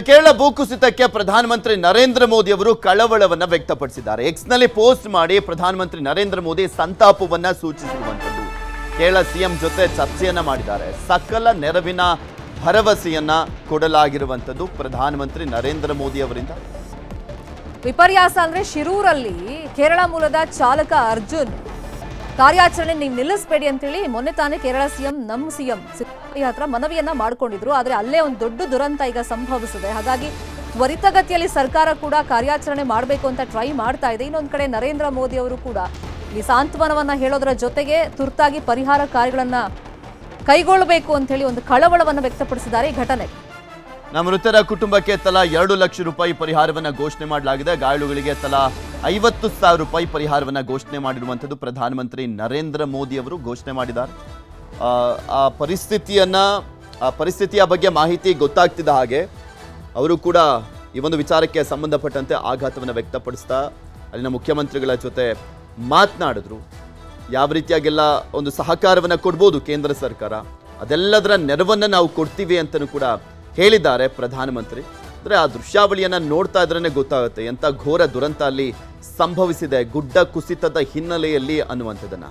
ಕೇರಳ ಭೂಕುಸಿತಕ್ಕೆ ಪ್ರಧಾನಮಂತ್ರಿ ನರೇಂದ್ರ ಮೋದಿ ಅವರು ಕಳವಳವನ್ನು ವ್ಯಕ್ತಪಡಿಸಿದ್ದಾರೆ. ಎಕ್ಸ್ನಲ್ಲಿ ಪೋಸ್ಟ್ ಮಾಡಿ ಪ್ರಧಾನಮಂತ್ರಿ ನರೇಂದ್ರ ಮೋದಿ ಸಂತಾಪವನ್ನ ಸೂಚಿಸಿರುವಂಥದ್ದು. ಕೇರಳ ಸಿಎಂ ಜೊತೆ ಚರ್ಚೆಯನ್ನ ಮಾಡಿದ್ದಾರೆ. ಸಕಲ ನೆರವಿನ ಭರವಸೆಯನ್ನ ಕೊಡಲಾಗಿರುವಂತದ್ದು ಪ್ರಧಾನಮಂತ್ರಿ ನರೇಂದ್ರ ಮೋದಿ ಅವರಿಂದ. ವಿಪರ್ಯಾಸ ಅಂದ್ರೆ ಶಿರೂರಲ್ಲಿ ಕೇರಳ ಮೂಲದ ಚಾಲಕ ಅರ್ಜುನ್ ಕಾರ್ಯಾಚರಣೆ ನೀವು ನಿಲ್ಲಿಸಬೇಡಿ ಅಂತೇಳಿ ಮೊನ್ನೆ ತಾನೇ ಕೇರಳ ಸಿಎಂ, ನಮ್ಮ ಸಿಎಂ ಸಿದ್ದರಾಮಯ್ಯ ಹತ್ರ ಮನವಿಯನ್ನ ಮಾಡಿಕೊಂಡಿದ್ರು. ಆದರೆ ಅಲ್ಲೇ ಒಂದು ದೊಡ್ಡ ದುರಂತ ಈಗ ಸಂಭವಿಸಿದೆ. ಹಾಗಾಗಿ ತ್ವರಿತಗತಿಯಲ್ಲಿ ಸರ್ಕಾರ ಕೂಡ ಕಾರ್ಯಾಚರಣೆ ಮಾಡಬೇಕು ಅಂತ ಟ್ರೈ ಮಾಡ್ತಾ ಇದೆ. ಇನ್ನೊಂದು ಕಡೆ ನರೇಂದ್ರ ಮೋದಿ ಅವರು ಕೂಡ ಈ ಸಾಂತ್ವನವನ್ನ ಹೇಳೋದರ ಜೊತೆಗೆ ತುರ್ತಾಗಿ ಪರಿಹಾರ ಕಾರ್ಯಗಳನ್ನ ಕೈಗೊಳ್ಳಬೇಕು ಅಂತ ಹೇಳಿ ಒಂದು ಕಳವಳವನ್ನು ವ್ಯಕ್ತಪಡಿಸಿದ್ದಾರೆ ಈ ಘಟನೆ. ಮೃತರ ಕುಟುಂಬಕ್ಕೆ ತಲಾ ಎರಡು ಲಕ್ಷ ರೂಪಾಯಿ ಪರಿಹಾರವನ್ನ ಘೋಷಣೆ ಮಾಡಲಾಗಿದೆ. ಗಾಯಾಳುಗಳಿಗೆ ತಲಾ ಐವತ್ತು ಸಾವಿರ ರೂಪಾಯಿ ಪರಿಹಾರವನ್ನು ಘೋಷಣೆ ಮಾಡಿರುವಂಥದ್ದು ಪ್ರಧಾನಮಂತ್ರಿ ನರೇಂದ್ರ ಮೋದಿ ಅವರು ಘೋಷಣೆ ಮಾಡಿದ್ದಾರೆ. ಆ, ಪರಿಸ್ಥಿತಿಯನ್ನು ಆ ಪರಿಸ್ಥಿತಿಯ ಬಗ್ಗೆ ಮಾಹಿತಿ ಗೊತ್ತಾಗ್ತಿದ್ದ ಹಾಗೆ ಅವರು ಕೂಡ ಈ ಒಂದು ವಿಚಾರಕ್ಕೆ ಸಂಬಂಧಪಟ್ಟಂತೆ ಆಘಾತವನ್ನು ವ್ಯಕ್ತಪಡಿಸ್ತಾ ಅಲ್ಲಿನ ಮುಖ್ಯಮಂತ್ರಿಗಳ ಜೊತೆ ಮಾತನಾಡಿದ್ರು. ಯಾವ ರೀತಿಯಾಗೆಲ್ಲ ಒಂದು ಸಹಕಾರವನ್ನು ಕೊಡ್ಬೋದು ಕೇಂದ್ರ ಸರ್ಕಾರ ಅದೆಲ್ಲದರ ನೆರವನ್ನು ನಾವು ಕೊಡ್ತೀವಿ ಅಂತಲೂ ಕೂಡ ಹೇಳಿದ್ದಾರೆ ಪ್ರಧಾನಮಂತ್ರಿ. ಅಂದರೆ ಆ ದೃಶ್ಯಾವಳಿಯನ್ನು ನೋಡ್ತಾ ಇದ್ರೇ ಗೊತ್ತಾಗುತ್ತೆ ಎಂಥ ಘೋರ ದುರಂತ ಅಲ್ಲಿ ಸಂಭವಿಸಿದೆ ಗುಡ್ಡ ಕುಸಿತದ ಹಿನ್ನೆಲೆಯಲ್ಲಿ ಅನ್ನುವಂಥದ್ದನ್ನು.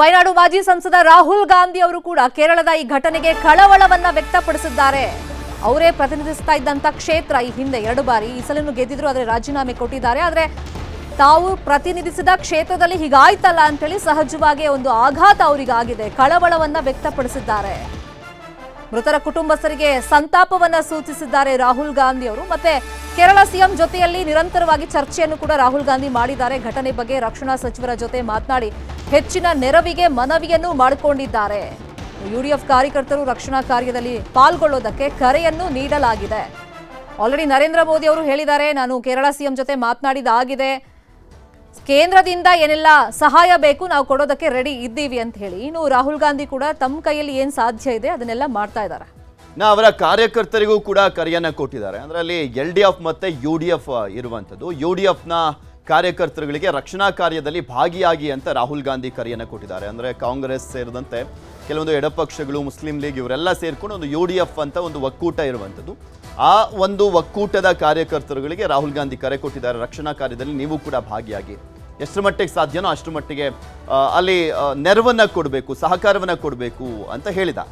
ವಯನಾಡು ಮಾಜಿ ಸಂಸದ ರಾಹುಲ್ ಗಾಂಧಿ ಅವರು ಕೂಡ ಕೇರಳದ ಈ ಘಟನೆಗೆ ಕಳವಳವನ್ನ ವ್ಯಕ್ತಪಡಿಸಿದ್ದಾರೆ. ಅವರೇ ಪ್ರತಿನಿಧಿಸ್ತಾ ಇದ್ದಂತ ಕ್ಷೇತ್ರ ಈ ಹಿಂದೆ ಎರಡು ಬಾರಿ ಈ ಸಲನ್ನು ಗೆದ್ದಿದ್ರು, ಆದರೆ ರಾಜೀನಾಮೆ ಕೊಟ್ಟಿದ್ದಾರೆ. ಆದ್ರೆ ತಾವು ಪ್ರತಿನಿಧಿಸಿದ ಕ್ಷೇತ್ರದಲ್ಲಿ ಹೀಗಾಯ್ತಲ್ಲ ಅಂತೇಳಿ ಸಹಜವಾಗಿ ಒಂದು ಆಘಾತ ಅವರಿಗಾಗಿದೆ, ಕಳವಳವನ್ನ ವ್ಯಕ್ತಪಡಿಸಿದ್ದಾರೆ. ಮೃತರ ಕುಟುಂಬಸ್ಥರಿಗೆ ಸಂತಾಪವನ್ನ ಸೂಚಿಸಿದ್ದಾರೆ ರಾಹುಲ್ ಗಾಂಧಿ ಅವರು. ಮತ್ತೆ ಕೇರಳ ಸಿಎಂ ಜೊತೆಯಲ್ಲಿ ನಿರಂತರವಾಗಿ ಚರ್ಚೆಯನ್ನು ಕೂಡ ರಾಹುಲ್ ಗಾಂಧಿ ಮಾಡಿದ್ದಾರೆ. ಘಟನೆ ಬಗ್ಗೆ ರಕ್ಷಣಾ ಸಚಿವರ ಜೊತೆ ಮಾತನಾಡಿ ಹೆಚ್ಚಿನ ನೆರವಿಗೆ ಮನವಿಯನ್ನು ಮಾಡಿಕೊಂಡಿದ್ದಾರೆ. ಯುಡಿಎಫ್ ಕಾರ್ಯಕರ್ತರು ರಕ್ಷಣಾ ಕಾರ್ಯದಲ್ಲಿ ಪಾಲ್ಗೊಳ್ಳೋದಕ್ಕೆ ಕರೆಯನ್ನು ನೀಡಲಾಗಿದೆ. ಆಲ್ರೆಡಿ ನರೇಂದ್ರ ಮೋದಿ ಅವರು ಹೇಳಿದ್ದಾರೆ, ನಾನು ಕೇರಳ ಸಿಎಂ ಜೊತೆ ಮಾತನಾಡಿದಾಗಿದೆ. ಕೇಂದ್ರದಿಂದ ಏನೆಲ್ಲ ಸಹಾಯ ಬೇಕು ನಾವು ಕೊಡೋದಕ್ಕೆ ರೆಡಿ ಇದ್ದೀವಿ ಅಂತ ಹೇಳಿ. ಇನ್ನು ರಾಹುಲ್ ಗಾಂಧಿ ಕೂಡ ತಮ್ಮ ಕೈಯಲ್ಲಿ ಏನ್ ಸಾಧ್ಯ ಇದೆ ಅದನ್ನೆಲ್ಲ ಮಾಡ್ತಾ ಇದ್ದಾರೆ. ನಾ ಅವರ ಕಾರ್ಯಕರ್ತರಿಗೂ ಕೂಡ ಕರೆಯನ್ನ ಕೊಟ್ಟಿದ್ದಾರೆ. ಅದರಲ್ಲಿ ಎಲ್ ಡಿ ಎಫ್ ಮತ್ತೆ ಯು ಡಿ ಎಫ್ ಇರುವಂಥದ್ದು. ಯು ಡಿ ಎಫ್ನ ಕಾರ್ಯಕರ್ತರುಗಳಿಗೆ ರಕ್ಷಣಾ ಕಾರ್ಯದಲ್ಲಿ ಭಾಗಿಯಾಗಿ ಅಂತ ರಾಹುಲ್ ಗಾಂಧಿ ಕರೆಯನ್ನು ಕೊಟ್ಟಿದ್ದಾರೆ. ಅಂದ್ರೆ ಕಾಂಗ್ರೆಸ್ ಸೇರಿದಂತೆ ಕೆಲವೊಂದು ಎಡಪಕ್ಷಗಳು, ಮುಸ್ಲಿಂ ಲೀಗ್ ಇವರೆಲ್ಲ ಸೇರ್ಕೊಂಡು ಒಂದು ಯು ಡಿ ಎಫ್ ಅಂತ ಒಂದು ಒಕ್ಕೂಟ ಇರುವಂಥದ್ದು. ಆ ಒಂದು ಒಕ್ಕೂಟದ ಕಾರ್ಯಕರ್ತರುಗಳಿಗೆ ರಾಹುಲ್ ಗಾಂಧಿ ಕರೆ ಕೊಟ್ಟಿದ್ದಾರೆ. ರಕ್ಷಣಾ ಕಾರ್ಯದಲ್ಲಿ ನೀವು ಕೂಡ ಭಾಗಿಯಾಗಿ. ಎಷ್ಟರ ಮಟ್ಟಿಗೆ ಸಾಧ್ಯನೋ ಅಷ್ಟು ಮಟ್ಟಿಗೆ ಅಲ್ಲಿ ನೆರವನ್ನು ಕೊಡಬೇಕು, ಸಹಕಾರವನ್ನ ಕೊಡಬೇಕು ಅಂತ ಹೇಳಿದ್ದಾರೆ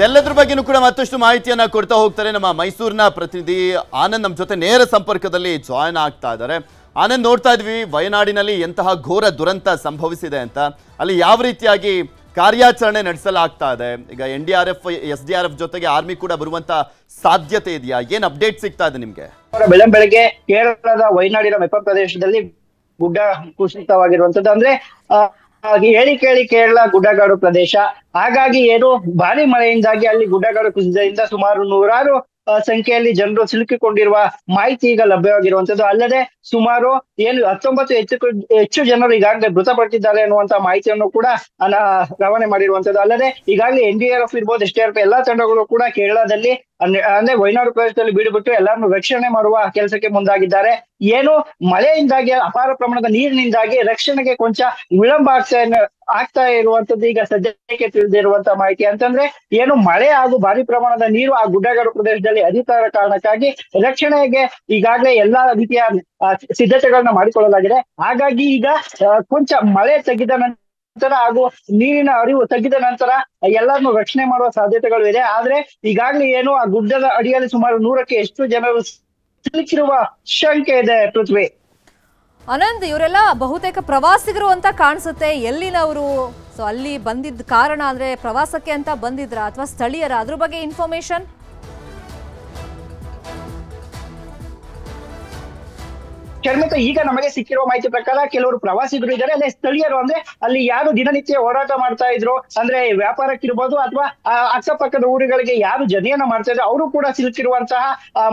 ಇದೆಲ್ಲದ್ರ ಬಗ್ಗೆನೂ ಕೂಡ ಮತ್ತಷ್ಟು ಮಾಹಿತಿಯನ್ನ ಕೊಡ್ತಾ ಹೋಗ್ತಾರೆ ನಮ್ಮ ಮೈಸೂರಿನ ಪ್ರತಿನಿಧಿ ಆನಂದ್. ನಮ್ಮ ಜೊತೆ ನೇರ ಸಂಪರ್ಕದಲ್ಲಿ ಜಾಯ್ನ್ ಆಗ್ತಾ ಇದ್ದಾರೆ. ಆನಂದ್, ನೋಡ್ತಾ ಇದ್ವಿ, ವಯನಾಡಿನಲ್ಲಿ ಎಂತಹ ಘೋರ ದುರಂತ ಸಂಭವಿಸಿದೆ ಅಂತ. ಅಲ್ಲಿ ಯಾವ ರೀತಿಯಾಗಿ ಕಾರ್ಯಾಚರಣೆ ನಡೆಸಲಾಗ್ತಾ ಇದೆ? ಈಗ N D R F, S D R F ಜೊತೆಗೆ ಆರ್ಮಿ ಕೂಡ ಬರುವಂತ ಸಾಧ್ಯತೆ ಇದೆಯಾ? ಏನ್ ಅಪ್ಡೇಟ್ ಸಿಗ್ತಾ ಇದೆ ನಿಮ್ಗೆ? ಬೆಳಗ್ಗೆ ಕೇರಳದ ವಯನಾಡಿನ ಮೆಪ್ಪ ಪ್ರದೇಶದಲ್ಲಿ ಗುಡ್ಡ ಕುಸಿತವಾಗಿರುವಂತದ್ದು. ಅಂದ್ರೆ ಹೇಳಿ ಕೇಳಿ ಕೇರಳ ಗುಡ್ಡಗಾಡು ಪ್ರದೇಶ. ಹಾಗಾಗಿ ಏನು ಭಾರಿ ಮಳೆಯಿಂದಾಗಿ ಅಲ್ಲಿ ಗುಡ್ಡಗಾಡು ಕುಸಿತದಿಂದ ಸುಮಾರು ನೂರಾರು ಸಂಖ್ಯೆಯಲ್ಲಿ ಜನರು ಸಿಲುಕಿಕೊಂಡಿರುವ ಮಾಹಿತಿ ಈಗ ಲಭ್ಯವಾಗಿರುವಂತದ್ದು. ಅಲ್ಲದೆ ಸುಮಾರು ಏನು ಹತ್ತೊಂಬತ್ತು ಹೆಚ್ಚು ಹೆಚ್ಚು ಜನರು ಈಗಾಗಲೇ ಮೃತಪಟ್ಟಿದ್ದಾರೆ ಅನ್ನುವಂತ ಮಾಹಿತಿಯನ್ನು ಕೂಡ ರವಾನೆ ಮಾಡಿರುವಂತದ್ದು. ಅಲ್ಲದೆ ಈಗಾಗಲೇ ಎನ್ ಡಿ ಆರ್ ಎಫ್ ಇರ್ಬೋದು ಎಫ್ ಎಲ್ಲಾ ತಂಡಗಳು ಕೂಡ ಕೇರಳದಲ್ಲಿ ಅಂದ್ರೆ ವೈನಾಡು ಪ್ರದೇಶದಲ್ಲಿ ಬೀಡುಬಿಟ್ಟು ಎಲ್ಲರನ್ನು ರಕ್ಷಣೆ ಮಾಡುವ ಕೆಲಸಕ್ಕೆ ಮುಂದಾಗಿದ್ದಾರೆ. ಏನು? ಮಳೆಯಿಂದಾಗಿ, ಅಪಾರ ಪ್ರಮಾಣದ ನೀರಿನಿಂದಾಗಿ ರಕ್ಷಣೆಗೆ ಕೊಂಚ ವಿಳಂಬ ಆಗ್ತಾ ಆಗ್ತಾ ಇರುವಂತದ್ದು ಈಗ ಸದ್ಯಕ್ಕೆ ತಿಳಿದಿರುವಂತ ಮಾಹಿತಿ. ಅಂತಂದ್ರೆ, ಏನು? ಮಳೆ ಹಾಗೂ ಭಾರಿ ಪ್ರಮಾಣದ ನೀರು ಆ ಗುಡ್ಡಗಾಡು ಪ್ರದೇಶದಲ್ಲಿ ಇರೋ ಕಾರಣಕ್ಕಾಗಿ ರಕ್ಷಣೆಗೆ ಈಗಾಗಲೇ ಎಲ್ಲಾ ರೀತಿಯ ಸಿದ್ಧತೆಗಳನ್ನ ಮಾಡಿಕೊಳ್ಳಲಾಗಿದೆ. ಹಾಗಾಗಿ ಈಗ ಕೊಂಚ ಮಳೆ ತೆಗೆದ ನಂತರ ಹಾಗೂ ನೀರಿನ ಅರಿವು ತಗ್ಗಿದ ನಂತರ ಎಲ್ಲರನ್ನು ರಕ್ಷಣೆ ಮಾಡುವ ಸಾಧ್ಯತೆಗಳು ಇದೆ ಆದ್ರೆ ಈಗಾಗಲೇ ಏನು ಆ ಗುಡ್ಡದ ಅಡಿಯಲ್ಲಿ ಸುಮಾರು ನೂರಕ್ಕೆ ಎಷ್ಟು ಜನರು ಸಿಲುಕಿರುವ ಶಂಕೆ ಇದೆ ಪೃಥ್ವಿ. ಅನಂತ್, ಇವರೆಲ್ಲ ಬಹುತೇಕ ಪ್ರವಾಸಿಗರು ಅಂತ ಕಾಣಿಸುತ್ತೆ. ಎಲ್ಲಿನವರು? ಸೊ ಅಲ್ಲಿ ಬಂದಿದ್ದ ಕಾರಣ ಅಂದ್ರೆ ಪ್ರವಾಸಕ್ಕೆ ಅಂತ ಬಂದಿದ್ರ? ಅಥವಾ ಸ್ಥಳೀಯರ? ಅದ್ರ ಬಗ್ಗೆ ಇನ್ಫಾರ್ಮೇಶನ್ ಶರ್ಮಿತ ಈಗ ನಮಗೆ ಸಿಕ್ಕಿರುವ ಮಾಹಿತಿ ಪ್ರಕಾರ ಕೆಲವರು ಪ್ರವಾಸಿಗರು ಇದ್ದಾರೆ. ಅಲ್ಲೇ ಸ್ಥಳೀಯರು ಅಂದ್ರೆ ಅಲ್ಲಿ ಯಾರು ದಿನನಿತ್ಯ ಹೋರಾಟ ಮಾಡ್ತಾ ಇದ್ರು ಅಂದ್ರೆ ವ್ಯಾಪಾರಕ್ಕಿರ್ಬೋದು ಅಥವಾ ಆ ಅಕ್ಕಪಕ್ಕದ ಊರುಗಳಿಗೆ ಯಾರು ಜನಿಯನ್ನ ಮಾಡ್ತಾ ಇದ್ರು ಅವರು ಕೂಡ ಸಿಲುಕಿರುವಂತಹ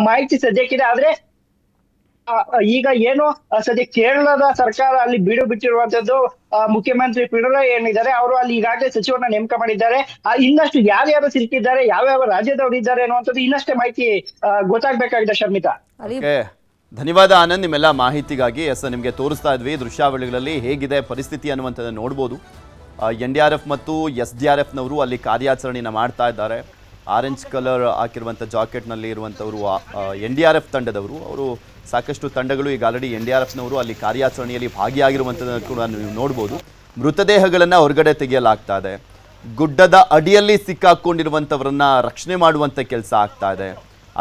ಮಾಹಿತಿ ಸದ್ಯಕ್ಕಿದೆ ಆದ್ರೆ ಆ, ಈಗ ಏನು ಸದ್ಯ ಕೇರಳದ ಸರ್ಕಾರ ಅಲ್ಲಿ ಬೀಡು ಬಿಟ್ಟಿರುವಂತದ್ದು ಆ, ಮುಖ್ಯಮಂತ್ರಿ ಪಿಣರಾಯಿ ಏನಿದ್ದಾರೆ ಅವರು ಅಲ್ಲಿ ಈಗಾಗಲೇ ಸಚಿವರನ್ನ ನೇಮಕ ಮಾಡಿದ್ದಾರೆ. ಆ, ಇನ್ನಷ್ಟು ಯಾರ್ಯಾರು ಸಿಲುಕಿದ್ದಾರೆ ಯಾವ್ಯಾವ ರಾಜ್ಯದವರು ಇದ್ದಾರೆ ಅನ್ನುವಂಥದ್ದು ಇನ್ನಷ್ಟೇ ಮಾಹಿತಿ ಗೊತ್ತಾಗ್ಬೇಕಾಗಿದೆ ಶರ್ಮಿತಾ. ಓಕೆ. ಧನ್ಯವಾದ ಆನಂದ್, ನಿಮ್ಮೆಲ್ಲ ಮಾಹಿತಿಗಾಗಿ. ಎಸ್, ನಿಮಗೆ ತೋರಿಸ್ತಾ ಇದ್ವಿ. ದೃಶ್ಯಾವಳಿಗಳಲ್ಲಿ ಹೇಗಿದೆ, ಪರಿಸ್ಥಿತಿ ಅನ್ನುವಂಥದ್ದನ್ನು ನೋಡ್ಬೋದು. ಎನ್ ಡಿ ಆರ್ ಎಫ್ ಮತ್ತು ಎಸ್ ಡಿ ಆರ್ ಎಫ್ನವರು ಅಲ್ಲಿ ಕಾರ್ಯಾಚರಣೆಯನ್ನು ಮಾಡ್ತಾ ಇದ್ದಾರೆ. ಆರೆಂಜ್ ಕಲರ್ ಹಾಕಿರುವಂಥ ಜಾಕೆಟ್ನಲ್ಲಿ ಇರುವಂಥವರು ಎನ್ ಡಿ ಆರ್ ಎಫ್ ತಂಡದವರು. ಅವರು ಸಾಕಷ್ಟು ತಂಡಗಳು ಈಗ ಆಲ್ರೆಡಿ ಎನ್ ಡಿ ಆರ್ ಎಫ್ನವರು ಅಲ್ಲಿ ಕಾರ್ಯಾಚರಣೆಯಲ್ಲಿ ಭಾಗಿಯಾಗಿರುವಂಥದ್ದನ್ನು ಕೂಡ ನೀವು ನೋಡ್ಬೋದು. ಮೃತದೇಹಗಳನ್ನು ಹೊರಗಡೆ ತೆಗೆಯಲಾಗ್ತಾ ಇದೆ. ಗುಡ್ಡದ ಅಡಿಯಲ್ಲಿ ಸಿಕ್ಕಾಕ್ಕೊಂಡಿರುವಂಥವರನ್ನು ರಕ್ಷಣೆ ಮಾಡುವಂಥ ಕೆಲಸ ಆಗ್ತಾ ಇದೆ.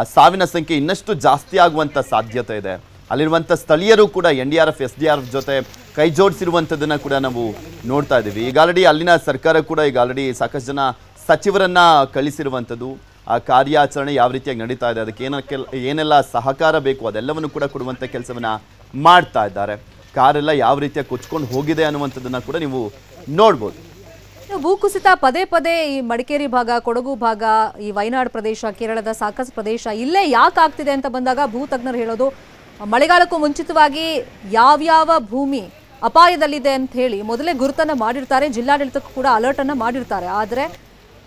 ಆ ಸಾವಿನ ಸಂಖ್ಯೆ ಇನ್ನಷ್ಟು ಜಾಸ್ತಿ ಆಗುವಂಥ ಸಾಧ್ಯತೆ ಇದೆ. ಅಲ್ಲಿರುವಂಥ ಸ್ಥಳೀಯರು ಕೂಡ N D R F, S D R F ಜೊತೆ ಕೈ ಜೋಡಿಸಿರುವಂಥದ್ದನ್ನು ಕೂಡ ನಾವು ನೋಡ್ತಾ ಇದ್ದೀವಿ. ಈಗ ಆಲ್ರೆಡಿ ಅಲ್ಲಿನ ಸರ್ಕಾರ ಕೂಡ ಈಗ ಆಲ್ರೆಡಿ ಸಾಕಷ್ಟು ಜನ ಸಚಿವರನ್ನು ಕಳಿಸಿರುವಂಥದ್ದು ಆ ಕಾರ್ಯಾಚರಣೆ ಯಾವ ರೀತಿಯಾಗಿ ನಡೀತಾ ಇದೆ, ಅದಕ್ಕೆ ಏನಕ್ಕೆ ಏನೆಲ್ಲ ಸಹಕಾರ ಬೇಕು, ಅದೆಲ್ಲವನ್ನು ಕೂಡ ಕೊಡುವಂಥ ಕೆಲಸವನ್ನು ಮಾಡ್ತಾ ಇದ್ದಾರೆ. ಕಾರೆಲ್ಲ ಯಾವ ರೀತಿಯಾಗಿ ಕೊಚ್ಕೊಂಡು ಹೋಗಿದೆ ಅನ್ನುವಂಥದ್ದನ್ನು ಕೂಡ ನೀವು ನೋಡ್ಬೋದು. ಇನ್ನು ಭೂಕುಸಿತ ಪದೇ ಪದೇ ಈ ಮಡಿಕೇರಿ ಭಾಗ, ಕೊಡಗು ಭಾಗ, ಈ ವಯನಾಡ್ ಪ್ರದೇಶ, ಕೇರಳದ ಸಾಕಷ್ಟು ಪ್ರದೇಶ ಇಲ್ಲೇ ಯಾಕೆ ಆಗ್ತಿದೆ ಅಂತ ಬಂದಾಗ ಭೂತಜ್ಞರು ಹೇಳೋದು, ಮಳೆಗಾಲಕ್ಕೂ ಮುಂಚಿತವಾಗಿ ಯಾವ್ಯಾವ ಭೂಮಿ ಅಪಾಯದಲ್ಲಿದೆ ಅಂತ ಹೇಳಿ ಮೊದಲೇ ಗುರುತನ್ನು ಮಾಡಿರ್ತಾರೆ, ಜಿಲ್ಲಾಡಳಿತಕ್ಕೂ ಕೂಡ ಅಲರ್ಟನ್ನು ಮಾಡಿರ್ತಾರೆ. ಆದರೆ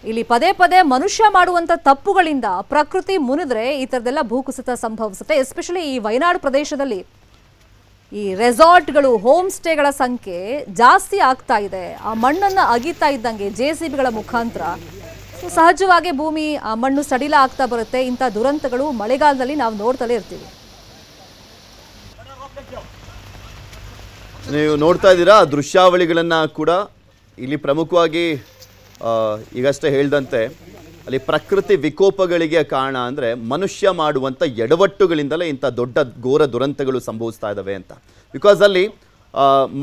ಇಲ್ಲಿ ಪದೇ ಪದೇ ಮನುಷ್ಯ ಮಾಡುವಂತ ತಪ್ಪುಗಳಿಂದ ಪ್ರಕೃತಿ ಮುನಿದ್ರೆ ಈ ಥರದ್ದೆಲ್ಲ ಭೂಕುಸಿತ ಸಂಭವಿಸುತ್ತೆ ಎಸ್ಪೆಷಲಿ ಈ ವಯನಾಡು ಪ್ರದೇಶದಲ್ಲಿ. ಈ ರೆಸಾರ್ಟ್ಗಳು ಹೋಮ್ ಸ್ಟೇಗಳ ಸಂಖ್ಯೆ ಜಾಸ್ತಿ ಆಗ್ತಾ ಇದೆ. ಆ ಮಣ್ಣನ್ನು ಅಗಿತಾ ಇದ್ದಂಗೆ ಜೆ ಸಿ ಬಿಗಳ ಮುಖಾಂತರ. ಸಹಜವಾಗಿ ಭೂಮಿ, ಆ ಮಣ್ಣು ಸಡಿಲ ಆಗ್ತಾ ಬರುತ್ತೆ. ಇಂಥ ದುರಂತಗಳು ಮಳೆಗಾಲದಲ್ಲಿ ನಾವು ನೋಡ್ತಲೇ ಇರ್ತೀವಿ. ನೀವು ನೋಡ್ತಾ ಇದ್ದೀರಾ ದೃಶ್ಯಾವಳಿಗಳನ್ನು ಕೂಡ? ಇಲ್ಲಿ ಪ್ರಮುಖವಾಗಿ ಈಗಷ್ಟೇ ಹೇಳ್ದಂತೆ ಅಲ್ಲಿ ಪ್ರಕೃತಿ ವಿಕೋಪಗಳಿಗೆ ಕಾರಣ ಅಂದರೆ ಮನುಷ್ಯ ಮಾಡುವಂಥ ಎಡವಟ್ಟುಗಳಿಂದಲೇ ಇಂಥ ದೊಡ್ಡ ಘೋರ ದುರಂತಗಳು ಸಂಭವಿಸ್ತಾ ಇದ್ದಾವೆ ಅಂತ. ಬಿಕಾಸ್ ಅಲ್ಲಿ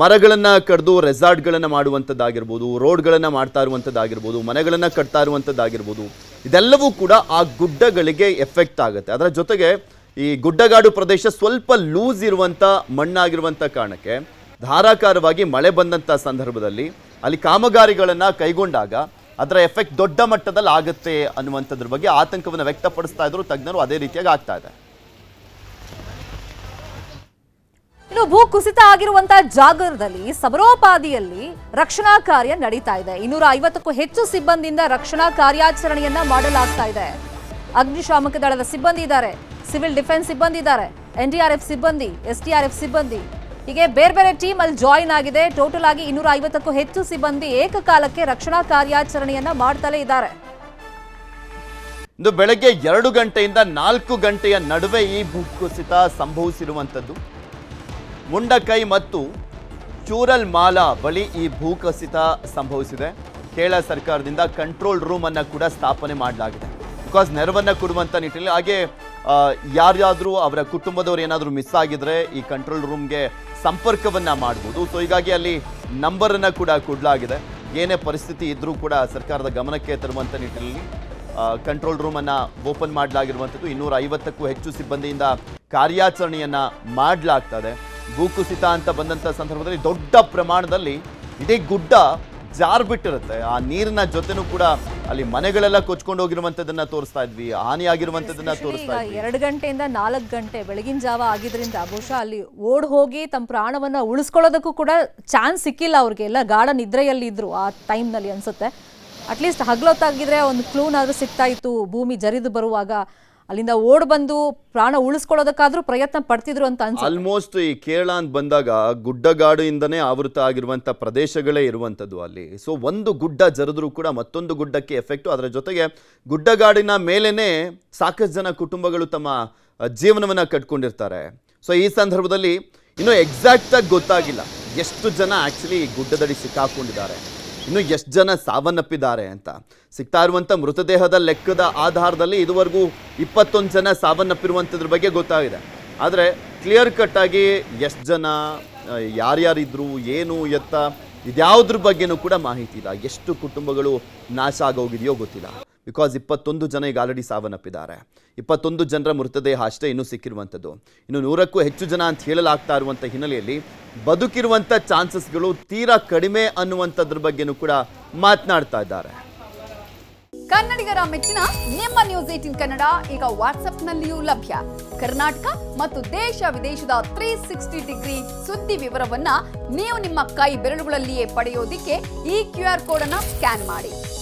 ಮರಗಳನ್ನು ಕಡಿದು ರೆಸಾರ್ಟ್ಗಳನ್ನು ಮಾಡುವಂಥದ್ದಾಗಿರ್ಬೋದು ರೋಡ್ಗಳನ್ನು ಮಾಡ್ತಾ ಇರುವಂಥದ್ದಾಗಿರ್ಬೋದು, ಮನೆಗಳನ್ನು ಕಟ್ತಾ ಇರುವಂಥದ್ದಾಗಿರ್ಬೋದು, ಇದೆಲ್ಲವೂ ಕೂಡ ಆ ಗುಡ್ಡಗಳಿಗೆ ಎಫೆಕ್ಟ್ ಆಗುತ್ತೆ. ಅದರ ಜೊತೆಗೆ ಈ ಗುಡ್ಡಗಾಡು ಪ್ರದೇಶ ಸ್ವಲ್ಪ ಲೂಸ್ ಇರುವಂಥ ಮಣ್ಣಾಗಿರುವಂಥ ಕಾರಣಕ್ಕೆ ಧಾರಾಕಾರವಾಗಿ ಮಳೆ ಬಂದಂಥ ಸಂದರ್ಭದಲ್ಲಿ ಅಲ್ಲಿ ಕಾಮಗಾರಿಗಳನ್ನು ಕೈಗೊಂಡಾಗ ಅದರ ಎಫೆಕ್ಟ್ ದೊಡ್ಡ ಮಟ್ಟದಲ್ಲಿ ಆಗುತ್ತೆ ಅನ್ನುವಂಥದ್ರ ಬಗ್ಗೆ ಆತಂಕವನ್ನು ವ್ಯಕ್ತಪಡಿಸ್ತಾ ಇದ್ರು ತಜ್ಞರು ಅದೇ ರೀತಿಯಾಗಿ ಆಗ್ತಾ ಇದೆ. ಇನ್ನು ಭೂ ಕುಸಿತ ಆಗಿರುವಂತಹ ಜಾಗದಲ್ಲಿ ಸಮರೋಪಾದಿಯಲ್ಲಿ ರಕ್ಷಣಾ ಕಾರ್ಯ ನಡೀತಾ ಇದೆ. ಇನ್ನೂರ ಐವತ್ತಕ್ಕೂ ಹೆಚ್ಚು ಸಿಬ್ಬಂದಿಯಿಂದ ರಕ್ಷಣಾ ಕಾರ್ಯಾಚರಣೆಯನ್ನ ಮಾಡಲಾಗ್ತಾ ಇದೆ. ಅಗ್ನಿಶಾಮಕ ದಳದ ಸಿಬ್ಬಂದಿ ಇದ್ದಾರೆ. ಸಿವಿಲ್ ಡಿಫೆನ್ಸ್ ಸಿಬ್ಬಂದಿ ಇದ್ದಾರೆ. ಎನ್ಡಿಆರ್ಎಫ್ ಸಿಬ್ಬಂದಿ ಎಸ್ಡಿಆರ್ಎಫ್ ಸಿಬ್ಬಂದಿ ಹೀಗೆ ಬೇರೆ ಬೇರೆ ಟೀಮ್ ಅಲ್ಲಿ ಜಾಯಿನ್ ಆಗಿದೆ. ಟೋಟಲ್ ಆಗಿ ಇನ್ನೂರ ಐವತ್ತಕ್ಕೂ ಹೆಚ್ಚು ಸಿಬ್ಬಂದಿ ಏಕಕಾಲಕ್ಕೆ ರಕ್ಷಣಾ ಕಾರ್ಯಾಚರಣೆಯನ್ನ ಮಾಡ್ತಲೇ ಇದ್ದಾರೆ. ಇಂದು ಬೆಳಗ್ಗೆ ಎರಡು ಗಂಟೆಯಿಂದ ನಾಲ್ಕು ಗಂಟೆಯ ನಡುವೆ ಈ ಭೂಕುಸಿತ ಸಂಭವಿಸಿರುವಂಥದ್ದು. ಮುಂಡಕೈ ಮತ್ತು ಚೂರಲ್ ಮಾಲಾ ಬಳಿ ಈ ಭೂಕುಸಿತ ಸಂಭವಿಸಿದೆ. ಕೇರಳ ಸರ್ಕಾರದಿಂದ ಕಂಟ್ರೋಲ್ ರೂಮ್ ಅನ್ನ ಕೂಡ ಸ್ಥಾಪನೆ ಮಾಡಲಾಗಿದೆ. ಬಿಕಾಸ್ ನೆರವನ್ನು ಕೊಡುವಂಥ ನಿಟ್ಟಿನಲ್ಲಿ ಹಾಗೆ ಯಾರ್ಯಾದ್ರೂ ಅವರ ಕುಟುಂಬದವರು ಏನಾದರೂ ಮಿಸ್ ಆಗಿದ್ರೆ ಈ ಕಂಟ್ರೋಲ್ ರೂಮ್ಗೆ ಸಂಪರ್ಕವನ್ನ ಮಾಡ್ಬೋದು. ಸೊ ಹೀಗಾಗಿ ಅಲ್ಲಿ ನಂಬರನ್ನು ಕೂಡ ಕೊಡಲಾಗಿದೆ. ಏನೇ ಪರಿಸ್ಥಿತಿ ಇದ್ರೂ ಕೂಡ ಸರ್ಕಾರದ ಗಮನಕ್ಕೆ ತರುವಂಥ ನಿಟ್ಟಿನಲ್ಲಿ ಕಂಟ್ರೋಲ್ ರೂಮನ್ನು ಓಪನ್ ಮಾಡಲಾಗಿರುವಂಥದ್ದು. ಇನ್ನೂರ ಐವತ್ತಕ್ಕೂ ಹೆಚ್ಚು ಸಿಬ್ಬಂದಿಯಿಂದ ಕಾರ್ಯಾಚರಣೆಯನ್ನು ಮಾಡಲಾಗ್ತದೆ. ಭೂಕುಸಿತ ಅಂತ ಬಂದಂಥ ಸಂದರ್ಭದಲ್ಲಿ ದೊಡ್ಡ ಪ್ರಮಾಣದಲ್ಲಿ ಇಡೀ ಗುಡ್ಡ ಜಾರ್ಬಿಟ್ಟಿರುತ್ತೆ. ಆ ನೀರಿನ ಜೊತೆನೂ ಕೂಡ ಅಲ್ಲಿ ಮನೆಗಳೆಲ್ಲ ಕೊಚ್ಕೊಂಡು ಹೋಗಿರುವಂತದನ್ನ ತೋರಿಸ್ತಾ ಇದ್ವಿ ಹಾನಿ ಆಗಿರುವಂತದನ್ನ ತೋರಿಸ್ತಾ ಇದ್ವಿ. ಎರಡು ಗಂಟೆಯಿಂದ ನಾಲ್ಕು ಗಂಟೆ ಬೆಳಗಿನ ಜಾವ ಆಗಿದ್ರಿಂದ ಬಹುಶಃ ಅಲ್ಲಿ ಓಡ್ ಹೋಗಿ ತಮ್ಮ ಪ್ರಾಣವನ್ನ ಉಳಿಸ್ಕೊಳ್ಳೋದಕ್ಕೂ ಕೂಡ ಚಾನ್ಸ್ ಸಿಕ್ಕಿಲ್ಲ ಅವ್ರಿಗೆ. ಎಲ್ಲ ಗಾಢ ನಿದ್ರೆಯಲ್ಲಿ ಇದ್ರು ಆ ಟೈಮ್ನಲ್ಲಿ ಅನ್ಸುತ್ತೆ. ಅಟ್ಲೀಸ್ಟ್ ಹಗ್ಲೊತ್ತಾಗಿದ್ರೆ ಒಂದು ಕ್ಲೂನ್ ಆದ್ರೂ ಸಿಗ್ತಾ ಇತ್ತು ಭೂಮಿ ಜರಿದು ಬರುವಾಗ ಅಲ್ಲಿಂದ ಓಡ್ ಬಂದು ಪ್ರಾಣ ಉಳಿಸ್ಕೊಳ್ಳೋದಕ್ಕಾದ್ರೂ ಪ್ರಯತ್ನ ಪಡ್ತಿದ್ರು ಅಂತ ಅನ್ಸುತ್ತೆ. ಆಲ್ಮೋಸ್ಟ್ ಈ ಕೇರಳ ಅಂತ ಬಂದಾಗ ಗುಡ್ಡಗಾಡಿಂದನೇ ಆವೃತ ಆಗಿರುವಂತ ಪ್ರದೇಶಗಳೇ ಇರುವಂತದ್ದು ಅಲ್ಲಿ. ಸೊ ಒಂದು ಗುಡ್ಡ ಜರಿದ್ರು ಕೂಡ ಮತ್ತೊಂದು ಗುಡ್ಡಕ್ಕೆ ಎಫೆಕ್ಟು ಅದರ ಜೊತೆಗೆ ಗುಡ್ಡಗಾಡಿನ ಮೇಲೇನೆ ಸಾಕಷ್ಟು ಜನ ಕುಟುಂಬಗಳು ತಮ್ಮ ಜೀವನವನ್ನ ಕಟ್ಕೊಂಡಿರ್ತಾರೆ. ಸೊ ಈ ಸಂದರ್ಭದಲ್ಲಿ ಇನ್ನೂ ಎಕ್ಸಾಕ್ಟಾಗಿ ಗೊತ್ತಾಗಿಲ್ಲ. ಎಷ್ಟು ಜನ ಆಕ್ಚುಲಿ ಗುಡ್ಡದಡಿ ಸಿಕ್ಕಾಕೊಂಡಿದ್ದಾರೆ. ಇನ್ನು ಎಷ್ಟು ಜನ ಸಾವನ್ನಪ್ಪಿದ್ದಾರೆ ಅಂತ. ಸಿಗ್ತಾ ಇರುವಂಥ ಮೃತದೇಹದ ಲೆಕ್ಕದ ಆಧಾರದಲ್ಲಿ ಇದುವರೆಗೂ ಇಪ್ಪತ್ತೊಂದು ಜನ ಸಾವನ್ನಪ್ಪಿರುವಂಥದ್ರ ಬಗ್ಗೆ ಗೊತ್ತಾಗಿದೆ. ಆದರೆ ಕ್ಲಿಯರ್ ಕಟ್ ಆಗಿ ಎಷ್ಟು ಜನ ಯಾರ್ಯಾರಿದ್ರು, ಏನು, ಎತ್ತ ಇದ್ಯಾವುದ್ರ ಬಗ್ಗೆನೂ ಕೂಡ ಮಾಹಿತಿ ಇಲ್ಲ. ಎಷ್ಟು ಕುಟುಂಬಗಳು ನಾಶ ಆಗೋಗಿದೆಯೋ ಗೊತ್ತಿಲ್ಲ. ಬಿಕಾಸ್ ಇಪ್ಪತ್ತೊಂದು ಜನ ಈಗ ಆಲ್ರೆಡಿ ಸಾವನ್ನಪ್ಪಿದ್ದಾರೆ. ಇಪ್ಪತ್ತೊಂದು ಜನರ ಮೃತದೇಹ ಅಷ್ಟೇ ಇನ್ನೂ ಸಿಕ್ಕಿರುವಂಥದ್ದು. ಇನ್ನು ನೂರಕ್ಕೂ ಹೆಚ್ಚು ಜನ ಅಂತ ಹೇಳಲಾಗ್ತಾ ಇರುವಂಥ ಹಿನ್ನೆಲೆಯಲ್ಲಿ ಬದುಕಿರುವಂಥ ಚಾನ್ಸಸ್ಗಳು ತೀರಾ ಕಡಿಮೆ ಅನ್ನುವಂಥದ್ರ ಬಗ್ಗೆನೂ ಕೂಡ ಮಾತನಾಡ್ತಾ ಇದ್ದಾರೆ. ಕನ್ನಡಿಗರ ಮೆಚ್ಚಿನ ನಿಮ್ಮ ನ್ಯೂಸ್ ಏಟಿನ್ ಕನ್ನಡ ಈಗ ವಾಟ್ಸ್ಆಪ್ನಲ್ಲಿಯೂ ಲಭ್ಯ. ಕರ್ನಾಟಕ ಮತ್ತು ದೇಶ ವಿದೇಶದ ತ್ರೀ ಸಿಕ್ಸ್ಟಿ ಡಿಗ್ರಿ ಸುದ್ದಿ ವಿವರವನ್ನ ನೀವು ನಿಮ್ಮ ಕೈ ಬೆರಳುಗಳಲ್ಲಿಯೇ ಪಡೆಯೋದಿಕ್ಕೆ ಈ ಕ್ಯೂ ಆರ್ ಕೋಡ್ ಅನ್ನ ಸ್ಕ್ಯಾನ್ ಮಾಡಿ.